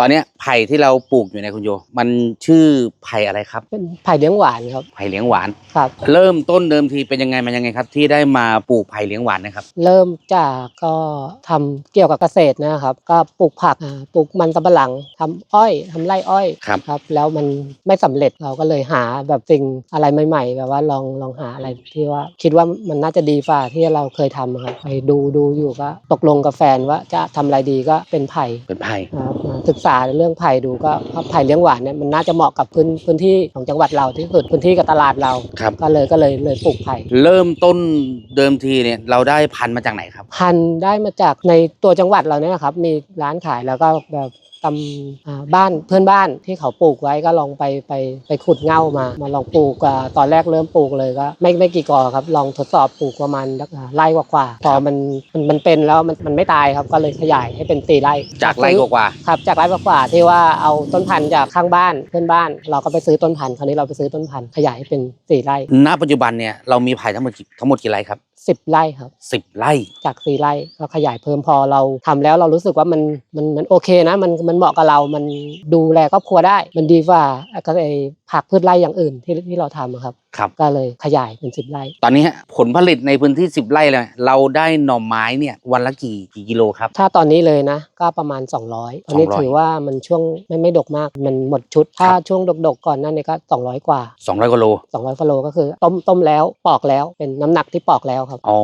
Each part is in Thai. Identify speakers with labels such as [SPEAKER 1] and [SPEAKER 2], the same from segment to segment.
[SPEAKER 1] ตอนเนี้ยไผ่ที่เราปลูกอยู่ในยคุณโย มันชื่อไผ่อะไรครับ
[SPEAKER 2] เป็นไผ่เลี้ยงหวานครับ
[SPEAKER 1] ไผ่เลี้ยงหวาน
[SPEAKER 2] ครับ
[SPEAKER 1] เริ่มต้นเดิมทีเป็นยังไงมายังไงครับ ที่ได้มาปลูกไผ่เลี้ยงหวานนะครับ
[SPEAKER 2] เริ่มจากก็ทำเกี่ยวกับเกษตรนะครับ ก็ปลูกผักอ่าปลูกมันสำปะหลังทำอ้อยทำไร่อ้อย
[SPEAKER 1] ครับ
[SPEAKER 2] ครับ แล้วมันไม่สำเร็จเราก็เลยหาแบบสิ่งอะไรใหม่ ๆ แบบว่าลองลองหาอะไรที่ว่า คิดว่ามันน่าจะดีฝ่าที่เราเคยทำครับไปดูดูอยู่ก็ตกลงกับแฟนว่าจะทำอะไรดีก็เป็นไผ่
[SPEAKER 1] เป็นไผ่
[SPEAKER 2] ครับมาศึกษาเรื่องไผ่ดูก็เพราะไผ่เลี้ยงหวานเนี่ยมันน่าจะเหมาะกับพื้นพื้นที่ของจังหวัดเราที่สุดพื้นที่กับตลาดเรา
[SPEAKER 1] ครับ
[SPEAKER 2] ก็เลยก็เลยเลยปลูกไผ่
[SPEAKER 1] เริ่มต้นเดิมทีเนี่ยเราได้พันธุ์มาจากไหนครับ
[SPEAKER 2] พันธุ์ได้มาจากในตัวจังหวัดเราเนี่ยนะครับมีร้านขายแล้วก็แบบ ตำอ่าบ้านเพื่อนบ้านที่เขาปลูกไว้ก็ลองไปไปไปขุดเง่ามา มาลองปลูกอ่าตอนแรกเริ่มปลูกเลยก็ไม่ไม่กี่กอครับลองทดสอบปลูกประมาณอ่าไร่กว่าๆพอมันมันมันเป็นแล้วมันมันไม่ตายครับก็เลยขยายให้เป็นตีไร่
[SPEAKER 1] จากไร่กว่า
[SPEAKER 2] ครับจากไร่กว่าๆที่ว่าเอาต้นพันธุ์จากข้างบ้านเพื่อนบ้าน เราก็ไปซื้อต้นพันธุ์คราวนี้เราไปซื้อต้นพันธุ์ขยายให้เป็นสี่ไร่
[SPEAKER 1] ๆณปัจจุบันเนี่ยเรามีไผ่ทั้งหมดกี่ทั้งหมดกี่ไร่ครับ
[SPEAKER 2] สิบไร่ครับ
[SPEAKER 1] สิบไร่
[SPEAKER 2] จากสี่ไร่ก็ขยายเพิ่มพอเราทำแล้วเรารู้สึกว่ามันมันมันโอเคนะมันมันเหมาะกับเรา มันดูแลครอบครัวได้ มันดีกว่าก็ไอผักพืชไร่อย่างอื่นที่ที่เราทำอะครับ
[SPEAKER 1] ครับ
[SPEAKER 2] ก็เลยขยายเป็นสิบไร่
[SPEAKER 1] ตอนนี้ผลผลิตในพื้นที่ 10 ไร่เลยเราได้หน่อไม้เนี่ยวันละกี่กี่กิโลครับ
[SPEAKER 2] ถ้าตอนนี้เลยนะก็ประมาณ 200 ตอนนี้
[SPEAKER 1] 200
[SPEAKER 2] ถือว่ามันช่วงไม่ไม่ดกมากมันหมดชุด ถ้าช่วงดกๆก่อนหนั้นเนี่ยก็ 200 กว่า
[SPEAKER 1] 200กิโล
[SPEAKER 2] 200กิโลก็คือต้มต้มแล้วปอกแล้วเป็นน้ำหนักที่ปอกแล้วครับ
[SPEAKER 1] อ๋อ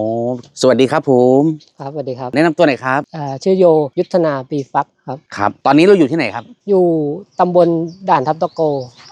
[SPEAKER 1] สวัสดีครับผม
[SPEAKER 2] ครับสวัสดีครับ
[SPEAKER 1] แนะนำตัวหน่อยครับ
[SPEAKER 2] อ่าชื่อโยยุทธนาปีฟักครับ
[SPEAKER 1] ครับ ตอนนี้เราอยู่ที่ไหนครับ
[SPEAKER 2] อยู่ตำบลด่านทับตะโก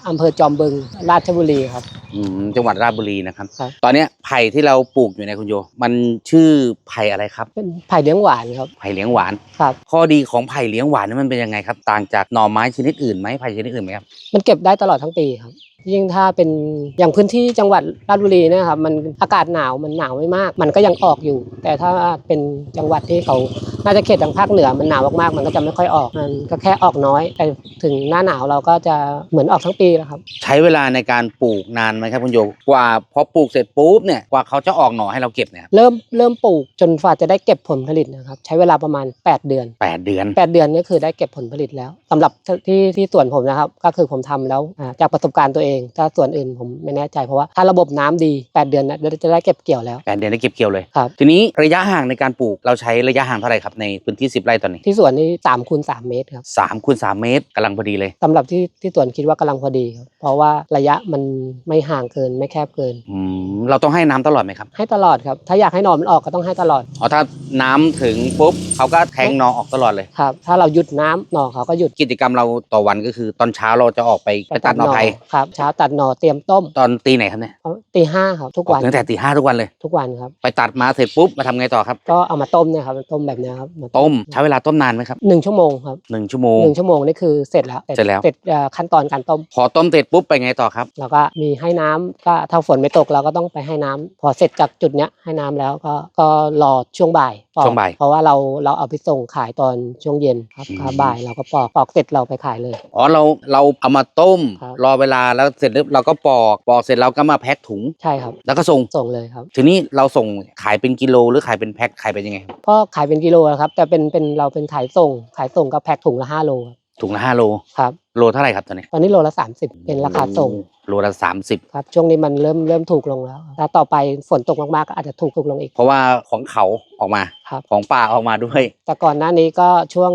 [SPEAKER 2] อำเภอจอมบึง ราชบุรีครับ
[SPEAKER 1] อืมจังหวัดราชบุรีนะครับ
[SPEAKER 2] ครับ
[SPEAKER 1] ตอนเนี้ยไผ่ที่เราปลูกอยู่ในยคุณโย มันชื่อไผ่อะไรครับ
[SPEAKER 2] เป็นไผ่เลี้ยงหวานครับ
[SPEAKER 1] ไผ่เลี้ยงหวาน
[SPEAKER 2] ครับ
[SPEAKER 1] ข้อดีของไผ่เลี้ยงหวานนี่มันเป็นยังไงครับ ต่างจากหน่อไม้ชนิดอื่นไหมไผ่ชนิดอื่นไหมครับ
[SPEAKER 2] มันเก็บได้ตลอดทั้งปีครับ ยิ่งถ้าเป็นอย่างพื้นที่จังหวัดราชบุรีเนะครับมันอากาศหนาวมันหนาวไม่มาก มันก็ยังออกอยู่ แต่ถ้าเป็นจังหวัดที่เขาน่าจะเขตทางภาคเหนือมันหนาวมากๆมันก็จะไม่ค่อยออกมันก็แค่ออกน้อยแต่ถึงหน้าหนาวเราก็จะเหมือนออกทั้งปีแล้วครับ
[SPEAKER 1] ใช้เวลาในการปลูกนานไหมครับคุณโยกว่าพอปลูกเสร็จปุ๊บเนี่ยกว่าเขาจะออกหน่อให้เราเก็บเนี่ยครับ
[SPEAKER 2] เริ่มเริ่มปลูกจนฝ่าจะได้เก็บผลผลิตนะครับใช้เวลาประมาณ 8 เดือน
[SPEAKER 1] แปดเดือน
[SPEAKER 2] 8 เดือนนี่คือได้เก็บผลผลิตแล้วสำหรับที่ที่สวนผมนะครับ ก็คือผมทำแล้วอ่าจากประสบการณ์ตัวเองถ้าส่วนอื่นผมไม่แน่ใจเพราะว่าถ้าระบบน้ำดี 8 เดือนนะเดี๋ยวจะได้เก็บเกี่ยวแล้ว
[SPEAKER 1] แปดเดือนได้เก็บเกี่ยวเลย
[SPEAKER 2] ครับ
[SPEAKER 1] ทีนี้ระยะห่างในการปลูกเราใช้ระยะห่างเท่าไหร่ครับในพื้นที่ 10 ไร่ตอนนี้
[SPEAKER 2] ที่สวนนี่3คูณ3เมตรครับ
[SPEAKER 1] สามคูณสามเมตรกำลังพอดีเลย
[SPEAKER 2] สำหรับที่ที่สวนคิดว่ากำลังพอดีครับเพราะว่าระยะมันไม่ห่างเกินไม่แคบเกิน
[SPEAKER 1] อืมเราต้องให้น้ำตลอดไหมครับ
[SPEAKER 2] ให้ตลอดครับถ้าอยากให้หนอนมันออกก็ต้องให้ตลอด
[SPEAKER 1] อ๋อถ้าน้ำถึงปุ๊บเขาก็แทงหนอออกตลอดเลย
[SPEAKER 2] ครับถ้าเราหยุดน้ำหนอเขาก็หยุด
[SPEAKER 1] กิจกรรมเราต่อวันก็คือตอนเช้าเราจะออกไปไปตัดหน่อไผ่
[SPEAKER 2] ครับเช้าตัดหนอเตรียมต้ม
[SPEAKER 1] ตอนตีไหนครับเนี่ย
[SPEAKER 2] เอาตีห้าครับทุก
[SPEAKER 1] ออ
[SPEAKER 2] วั
[SPEAKER 1] ก
[SPEAKER 2] น
[SPEAKER 1] ตั้งแต่ตีห้าทุกวันเลย
[SPEAKER 2] ทุกวันครับ
[SPEAKER 1] ไปตัดมาเสร็จปุ๊บมาทำไงต่อครับ
[SPEAKER 2] ก็เอามาต้มเนี่ยครับต้มแบบเนี้ยครับา
[SPEAKER 1] ต้มใช้เวลาต้มนานไหมครับ
[SPEAKER 2] หนึ่งชั่วโมงครับ
[SPEAKER 1] หนึ่งชั่วโมง
[SPEAKER 2] หนึ่งชั่วโมงนี่คือเสร็จแล้ว
[SPEAKER 1] เสร็จแล้ว
[SPEAKER 2] เสร็จเอ่อขั้นตอนการต้ม
[SPEAKER 1] พอต้มเสร็จปุ๊บไปไงต่อครับ
[SPEAKER 2] แล้วก็มีให้น้ำก็ถ้าฝนไม่ตกเราก็ต้องไปให้น้ำพอเสร็จจากจุดเนี้ยให้น้ำแล้วก็ก็รอช่วงบ่ายปอก
[SPEAKER 1] ช่วงบ่าย
[SPEAKER 2] เพราะว่าเราเราเอาไปส่งขายตอนช่วงเย็นครับ
[SPEAKER 1] อืม
[SPEAKER 2] ครับบ่ายเราก็ปอกปอกเสร็จเราไปขายเลย
[SPEAKER 1] อ๋อเราเราเอามาต้ม
[SPEAKER 2] ครับ
[SPEAKER 1] รอเวลาแล้วเสร็จแล้วเราก็ปอกปอกเสร็จเราก็มาแพ็คถุง
[SPEAKER 2] ใช่ครับ
[SPEAKER 1] แล้วก็ส่ง
[SPEAKER 2] ส่งเลยครับ
[SPEAKER 1] ทีนี้เราส่งขายเป็นกิโลหรือขายเป็นแพ็คขายเป็นยังไงครับ
[SPEAKER 2] ก็ขายเป็นกิโลนะครับ แต่เป็นเป็นเราเป็นขายส่ง ขายส่งก็แพ็คถุงละห้าโลครับ
[SPEAKER 1] ถุงละห้าโล
[SPEAKER 2] ครับ
[SPEAKER 1] โลเท่าไหร่ครับตอนนี้
[SPEAKER 2] ตอนนี้โลละ 30 เป็นราคาส่ง
[SPEAKER 1] โลละสามสิบ
[SPEAKER 2] ครับ ช่วงนี้มันเริ่มเริ่มถูกลงแล้วแล้วต่อไปฝนตกมากๆก็อาจจะถูกถูกลงอีก
[SPEAKER 1] เพราะว่าของเขาออกมา
[SPEAKER 2] ครับ
[SPEAKER 1] ของป่าออกมาด้วย
[SPEAKER 2] แต่ก่อนหน้านี้ก็ช่วง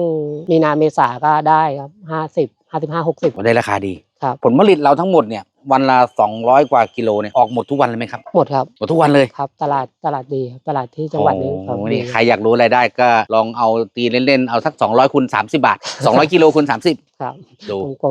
[SPEAKER 2] มีนาเมษาก็ได้ครับห้าสิบห้าสิบห้าหกสิบ
[SPEAKER 1] ได้ราคาดี
[SPEAKER 2] ครับ
[SPEAKER 1] ผลผลิตเราทั้งหมดเนี่ยวันละ200 กว่ากิโลเนี่ยออกหมดทุกวันเลยไหมครับ
[SPEAKER 2] หมดครับ
[SPEAKER 1] หมดทุกวันเลย
[SPEAKER 2] ครับ ตลาดตลาดดีครับตลาดที่จังหวัดนี้ครับ
[SPEAKER 1] โอ้
[SPEAKER 2] ดี
[SPEAKER 1] นี่ใครอยากรู้รายได้ก็ลองเอาตีเล่นๆเอาสัก 200คูณ30 บาท 200กิโลคูณ30
[SPEAKER 2] ครับ
[SPEAKER 1] ดู
[SPEAKER 2] กล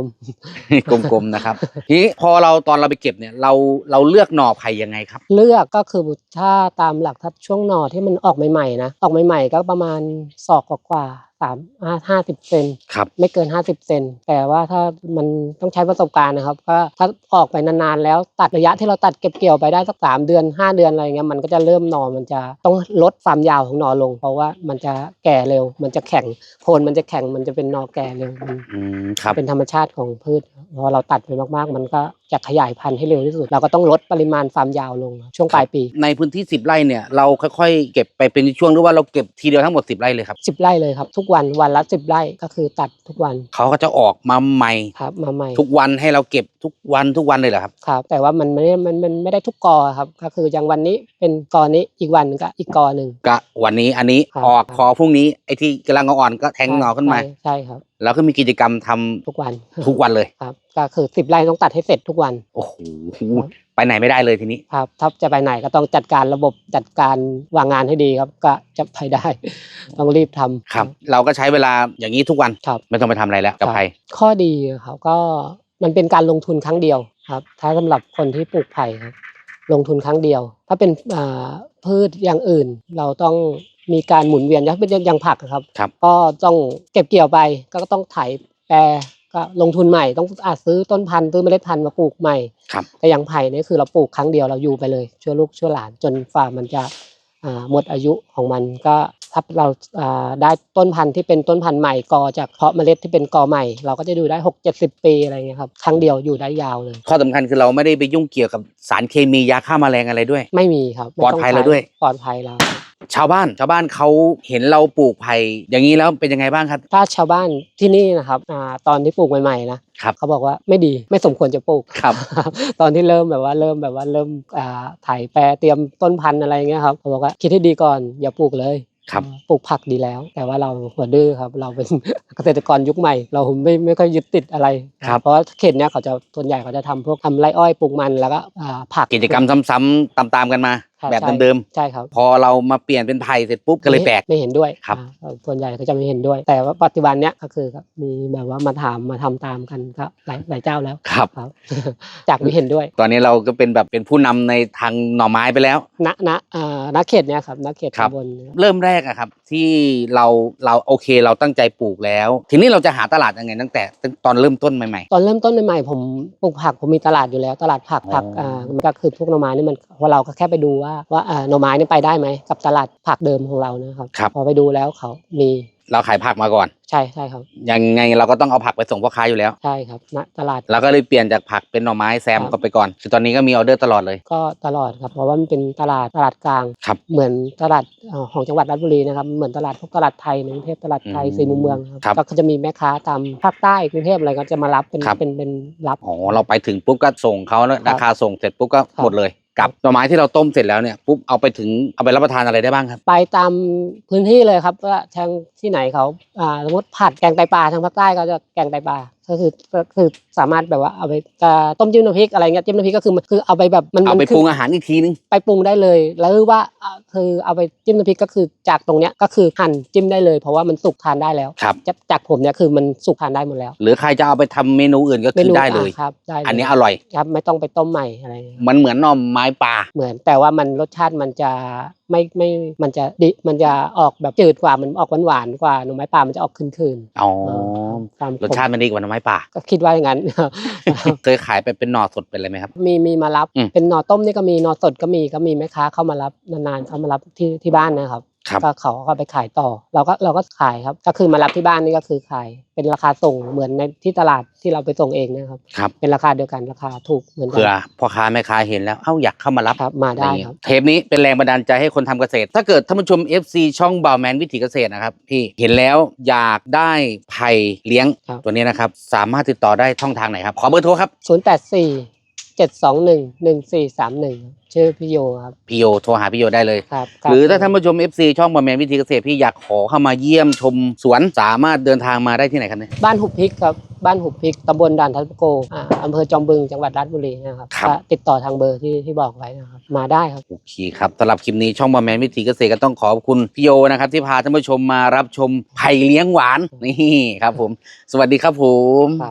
[SPEAKER 2] ม
[SPEAKER 1] กลมๆนะครับ ทีนี้พอเราตอนเราไปเก็บเนี่ยเราเราเลือกหน่อไผ่ยังไงครับ
[SPEAKER 2] ๆเลือกก็คือถ้าตามหลักถ้าช่วงหน่อที่มันออกใหม่ๆนะออกใหม่ ๆ ก็ประมาณศอกกว่าๆ สามห้าห้าสิบเซน
[SPEAKER 1] ครับ
[SPEAKER 2] ไม่เกิน50เซนแต่ว่าถ้ามันต้องใช้ประสบการณ์นะครับก็ถ้าออกอกไปนานๆแล้วตัดระยะที่เราตัดเก็บเกี่ยวไปได้สักสามเดือนห้าเดือนอะไรเงี้ยมันก็จะเริ่มหนอมันจะต้องลดความยาวของหนอลง เพราะว่ามันจะแก่เร็ว มันจะแข็งโคนมันจะแข็งมันจะเป็นหนอแก่เร็วมัน
[SPEAKER 1] อืมครับ
[SPEAKER 2] เป็นธรรมชาติของพืชพอเราตัดไปมากๆ มันก็ จะขยายพันธุ์ให้เร็วที่สุด เราก็ต้องลดปริมาณความยาวลงช่วงปลายปี
[SPEAKER 1] ในพื้นที่ 10 ไร่เนี่ยเราค่อยๆ เก็บไปเป็นช่วงหรือว่าเราเก็บทีเดียวทั้งหมด 10 ไร่เลยครับ
[SPEAKER 2] 10 ไร่เลยครับ ทุกวันวันละ10 ไร่ก็คือตัดทุกวัน
[SPEAKER 1] เขาก็จะออกมาใหม่
[SPEAKER 2] ครับมาใหม่
[SPEAKER 1] ทุกวันให้เราเก็บทุกวันทุกวันเลยเหรอครับ
[SPEAKER 2] ครับ แต่ว่ามันไม่ได้มันมันไม่ได้ทุกกอครับก็คืออย่างวันนี้เป็นกอนี้อีกวันหนึ่งก็อีกกอหนึ่ง
[SPEAKER 1] ก็วันนี้อันนี้
[SPEAKER 2] ครับ
[SPEAKER 1] ออกพอพรุ่งนี้ไอ้ที่กำลังอ่อนๆก็แทงหนอขึ้นมา
[SPEAKER 2] ใช่ใช่ครับ
[SPEAKER 1] แล้วก็มีกิจกรรมทำ
[SPEAKER 2] ทุกวัน
[SPEAKER 1] ทุกวันเลย
[SPEAKER 2] ครับ ก็คือ10ไร่ต้องตัดให้เสร็จทุกวัน
[SPEAKER 1] โอ้โหไปไหนไม่ได้เลยทีนี้
[SPEAKER 2] ครับ ถ้าจะไปไหนก็ต้องจัดการระบบจัดการวางงานให้ดีครับ ก็จะไปได้ ต้องรีบทำ
[SPEAKER 1] ครับ เราก็ใช้เวลาอย่างนี้ทุกวัน
[SPEAKER 2] ครับ
[SPEAKER 1] ไม่ต้องไปทำอะไรแล้วกับ
[SPEAKER 2] ครับ
[SPEAKER 1] ไผ่
[SPEAKER 2] ข้อดีครับก็มันเป็นการลงทุนครั้งเดียวครับ ถ้าสำหรับคนที่ปลูกไผ่ครับลงทุนครั้งเดียว ถ้าเป็นอ่าพืชอย่างอื่น เราต้อง มีการหมุนเวียนอย่างเป็นอย่างผักอะครับ
[SPEAKER 1] ครับ
[SPEAKER 2] ก็ต้องเก็บเกี่ยวไปก็ต้องไถแปรก็ลงทุนใหม่ต้องอาจซื้อต้นพันธุ์ซื้อเมล็ดพันธุ์มาปลูกใหม่
[SPEAKER 1] ครับ
[SPEAKER 2] แต่อย่างไผ่เนี่ยคือเราปลูกครั้งเดียวเราอยู่ไปเลยชั่วลูกชั่วหลานจนฝ่ามันจะอ่าหมดอายุของมันก็ถ้าเราอ่าได้ต้นพันธุ์ที่เป็นต้นพันธุ์ใหม่กอจากเพาะเมล็ดที่เป็นกอใหม่ เราก็จะดูได้หกเจ็ดสิบปีอะไรเงี้ยครับครั้งเดียวอยู่ได้ยาวเลย
[SPEAKER 1] ข้อสำคัญคือเราไม่ได้ไปยุ่งเกี่ยวกับสารเคมียาฆ่าแมลงอะไรด้วย
[SPEAKER 2] ไม่มีครับไม่
[SPEAKER 1] ปลอดภัย
[SPEAKER 2] ง
[SPEAKER 1] เราด้วย
[SPEAKER 2] ปลอดภัยเรา
[SPEAKER 1] ชาวบ้านชาวบ้านเขาเห็นเราปลูกไผ่อย่างนี้แล้วเป็นยังไงบ้างครับ
[SPEAKER 2] ถ้าชาวบ้านที่นี่นะครับอ่าตอนที่ปลูกใหม่ๆนะครับเขาบอกว่าไม่ดีไม่สมควรจะปลูก
[SPEAKER 1] ครับ
[SPEAKER 2] ตอนที่เริ่มแบบว่าเริ่มแบบว่าเริ่มอ่าถ่ายแปรเตรียมต้นพันธุ์อะไรเงี้ยครับเขาบอกว่าคิดให้ดีก่อนอย่าปลูกเลย
[SPEAKER 1] ครับ
[SPEAKER 2] ปลูกผักดีแล้ว แต่ว่าเราหัวดื้อครับ เราเป็น เกษตรกรยุคใหม่ เราไม่ไม่ค่อยยึดติดอะไร
[SPEAKER 1] ครับ
[SPEAKER 2] เพราะว่าเขตเนี้ยเขาจะส่วนใหญ่เขาจะทำพวกทำไรอ้อยปลูกมันแล้วก็อ่าผัก
[SPEAKER 1] กิจกรรมซ้ำๆตามๆกันมา
[SPEAKER 2] ครับ
[SPEAKER 1] แบบ
[SPEAKER 2] ใช่
[SPEAKER 1] เดิม
[SPEAKER 2] ใช่ครับ
[SPEAKER 1] ๆพอเรามาเปลี่ยนเป็นไผ่เสร็จปุ๊บก็เลยแปลก
[SPEAKER 2] ไม่เห็นด้วย
[SPEAKER 1] ครับ
[SPEAKER 2] อ่าส่วนใหญ่เขาจะไม่เห็นด้วย แต่ว่าปัจจุบันเนี้ยก็คือครับมีแบบว่ามาถามมาทำตามกันก็หลายหลายเจ้าแล้ว
[SPEAKER 1] ครับ
[SPEAKER 2] ครับจากไม่เห็นด้วย
[SPEAKER 1] ตอนนี้เราก็เป็นแบบเป็นผู้นำในทางหน่อไม้ไปแล้ว
[SPEAKER 2] ณณอ่าณเขตเนี้ยครับณเขต
[SPEAKER 1] ครับ
[SPEAKER 2] ตำบลเนี่ย
[SPEAKER 1] เริ่มแรกอะครับ ที่เราเราโอเคเราตั้งใจปลูกแล้ว ทีนี้เราจะหาตลาดยังไงตั้งแต่ตอนเริ่มต้นใหม่
[SPEAKER 2] ตอนเริ่มต้นใหม่ๆผมปลูกผักผมมีตลาดอยู่แล้ว ตลาดผักผัก
[SPEAKER 1] อ๋ออ่
[SPEAKER 2] อ่ามันก็คือพวกหน่อไม้นี่มันพอเราก็แค่ไปดูว่าว่าอ่าหน่อไม้นี่ไปได้ไหมกับตลาดผักเดิมของเรานะครับ
[SPEAKER 1] ครับ
[SPEAKER 2] พอไปดูแล้วเขามี
[SPEAKER 1] ๆเราขายผักมาก่อน
[SPEAKER 2] ใช่ใช่ครับ
[SPEAKER 1] ยังไงเราก็ต้องเอาผักไปส่งพ่อค้าอยู่แล้ว
[SPEAKER 2] ใช่ครับณตลาด
[SPEAKER 1] เราก็เลยเปลี่ยนจากผักเป็นหน่อไม้แซม
[SPEAKER 2] ครับ
[SPEAKER 1] ก็ไปก่อนคือตอนนี้ก็มีออเดอร์ตลอดเลย
[SPEAKER 2] ก็ตลอดครับเพราะว่ามันเป็นตลาดตลาดกลาง
[SPEAKER 1] ครับ
[SPEAKER 2] เหมือนตลาดเอ่อของจังหวัดราชบุรีนะครับเหมือนตลาดพวกตลาดไทยในกรุงเทพตลาดไทย
[SPEAKER 1] อืม
[SPEAKER 2] สี่มุมเมืองครับ
[SPEAKER 1] ครับ
[SPEAKER 2] ก็จะมีแม่ค้าตามภาคใต้กรุงเทพอะไรก็จะมารับเป็น
[SPEAKER 1] ครับ
[SPEAKER 2] เป็นเป็นรับ
[SPEAKER 1] อ๋อเราไปถึงปุ๊บก็ส่งเขาแล้ว
[SPEAKER 2] ครับ
[SPEAKER 1] ราคาส่งเสร็จปุ๊บก็
[SPEAKER 2] ครับ
[SPEAKER 1] หมดเลย กับหน่อไม้ที่เราต้มเสร็จแล้วเนี่ยปุ๊บเอาไปถึงเอาไปรับประทานอะไรได้บ้างครับ
[SPEAKER 2] ไปตามพื้นที่เลยครับว่าทางที่ไหนเขาอ่าสมมติผัดแกงไตปลาทางภาคใต้ก็จะแกงไตปลาก็คือก็คือสามารถแบบว่าเอาไปจะต้มจิ้มน้ำพริกอะไรเงี้ยจิ้มน้ำพริกก็คือมันคือเอาไปแบบมัน
[SPEAKER 1] เอาไป
[SPEAKER 2] มันคื
[SPEAKER 1] ปรุงอาหารอีกทีนึง
[SPEAKER 2] ไปปรุงได้เลยแล้วว่าอ่าคือเอาไปจิ้มน้ำพริกก็คือจากตรงเนี้ยก็คือหั่นจิ้มได้เลย เพราะว่ามันสุกทานได้แล้ว
[SPEAKER 1] ครับ
[SPEAKER 2] จากจากผมเนี่ยคือมันสุกทานได้หมดแล้ว
[SPEAKER 1] หรือใครจะเอาไปทำเมนูอื่นก็คือได้เลย
[SPEAKER 2] อ่าครับได้เลย
[SPEAKER 1] อันนี้อร่อย
[SPEAKER 2] ครับไม่ต้องไปต้มใหม่อะไรเงี้ย
[SPEAKER 1] มันเหมือนหน่อไม้ป่า
[SPEAKER 2] เหมือนแต่ว่ามันรสชาติมันจะ ไม่ไม่มันจะดิมันจะออกแบบจืดกว่ามันออกหวานๆกว่าหน่อไม้ป่ามันจะออกคืนๆ
[SPEAKER 1] อ๋อ
[SPEAKER 2] ตาม
[SPEAKER 1] รสชาติมันดีกว่าหน่อไม้ป่า
[SPEAKER 2] ก็คิดว่าอย่างนั้น
[SPEAKER 1] เคยขายไปเป็นหน่อสดเป็นอะไรไหมครับ
[SPEAKER 2] มีมีมารับ
[SPEAKER 1] อืม
[SPEAKER 2] เป็นหน่อต้มนี่ก็มีหน่อสดก็มีก็มีแม่ค้าเข้ามารับนานๆเข้ามารับที่ที่บ้านนะครับ
[SPEAKER 1] ครับ
[SPEAKER 2] ก็เขาก็ไปขายต่อ เราก็เราก็ขายครับ ก็คือมารับที่บ้านนี่ก็คือขาย เป็นราคาส่งเหมือนในที่ตลาดที่เราไปส่งเองนะครับ
[SPEAKER 1] ครับ
[SPEAKER 2] เป็นราคาเดียวกันราคาถูกเหมือนกั
[SPEAKER 1] เผื่อพ่อค้าแม่ค้าเห็นแล้วเอ้าอยากเข้ามารับ
[SPEAKER 2] ครับมาได้
[SPEAKER 1] อย่างเงี้ย
[SPEAKER 2] ครับ
[SPEAKER 1] เทปนี้เป็นแรงบันดาลใจให้คนทำเกษตร ถ้าเกิดท่านผู้ชม FC ช่องบ่าวแมนวิถีเกษตรนะครับพี่เห็นแล้วอยากได้ไผ่เลี้ยง
[SPEAKER 2] ครับ
[SPEAKER 1] ตัวนี้นะครับสามารถติดต่อได้ช่องทางไหนครับขอเบอร์โทรครับ
[SPEAKER 2] ศูนย์แปดสี่ เจ็ดสองหนึ่งหนึ่งสี่สามหนึ่งชื่อพี่โยครับ
[SPEAKER 1] พี่โยโทรหาพี่โยได้เลย
[SPEAKER 2] ครับ
[SPEAKER 1] หรือถ้าท่านผู้ชม FC ช่องบ่าวแมนวิถีเกษตรพี่อยากขอเข้ามาเยี่ยมชมสวนสามารถเดินทางมาได้ที่ไหนครับเนี่ย
[SPEAKER 2] บ้านหุบพริกครับ บ้านหุบพริกตำบลด่านทับโกอ่าอำเภอจอมบึงจังหวัดราชบุรีนะครับ
[SPEAKER 1] ครับ
[SPEAKER 2] ก็ติดต่อทางเบอร์ที่ที่บอกไว้นะครับ มาได้ครับ
[SPEAKER 1] โอเคครับสำหรับคลิปนี้ช่องบอมแมนวิถีเกษตรก็ต้องขอบคุณพี่โยนะครับที่พาท่านผู้ชมมารับชมไผ่เลี้ยงหวานนี่ครับผม สวัสดีครับผม
[SPEAKER 2] ครับ